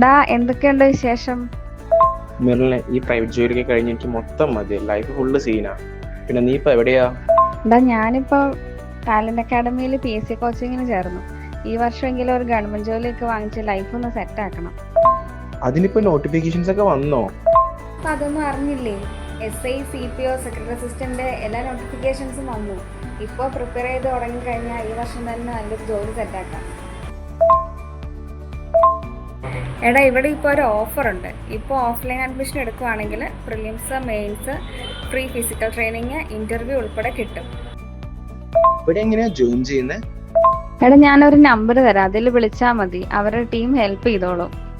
ഡാ എന്തൊക്കെയുണ്ട് വിശേഷം? മെല്ലെ ഈ പ്രൈവറ്റ് ജോലിയൊക്കെ കഴിഞ്ഞ് എനിക്ക് മൊത്തം മതി. ലൈഫ് ഫുള്ള് സീനാ പിന്നെ നീ ഇപ്പൊ എവിടെയാ? ഡാ ഞാനിപ്പോ ടാലന്റ് അക്കാഡമിയിൽ പി എസ് സി കോച്ചിങ്ങിന് ചേർന്നു. ഈ വർഷമെങ്കിലും ഒരു ഗവൺമെന്റ് ജോലിയൊക്കെ വാങ്ങിച്ച് ലൈഫ് ഒന്ന് സെറ്റ് ആക്കണം. അതിനിപ്പോ നോട്ടിഫിക്കേഷൻസ് ഒക്കെ വന്നോ? അപ്പൊ അതൊന്നും അറിഞ്ഞില്ലേ? S I C P O secretary assistant എല്ലാ നോട്ടിഫിക്കേഷൻസും വന്നു. ഇപ്പോൾ പ്രിപ്പയർ ചെയ്ത് തുടങ്ങി കഴിഞ്ഞാൽ ഈ വർഷം തന്നെ നല്ലൊരു ജോലി സെറ്റാക്കാം എടാ ഇവിടെ ഇപ്പോൾ ഒരു ഓഫർ ഉണ്ട്. ഇപ്പോൾ ഓഫ്ലൈൻ അഡ്മിഷൻ എടുക്കുവാണെങ്കിൽ prelims mains free physical training interview ഉൾപ്പെടെ കിട്ടും. ഇവിടെ എങ്ങനെയാ ജോയിൻ ചെയ്യുന്നത് എടാ ഞാനൊരു നമ്പർ തരാം. അതിൽ വിളിച്ചാൽ മതി. അവരുടെ ടീം ഹെൽപ്പ് ചെയ്തോളും.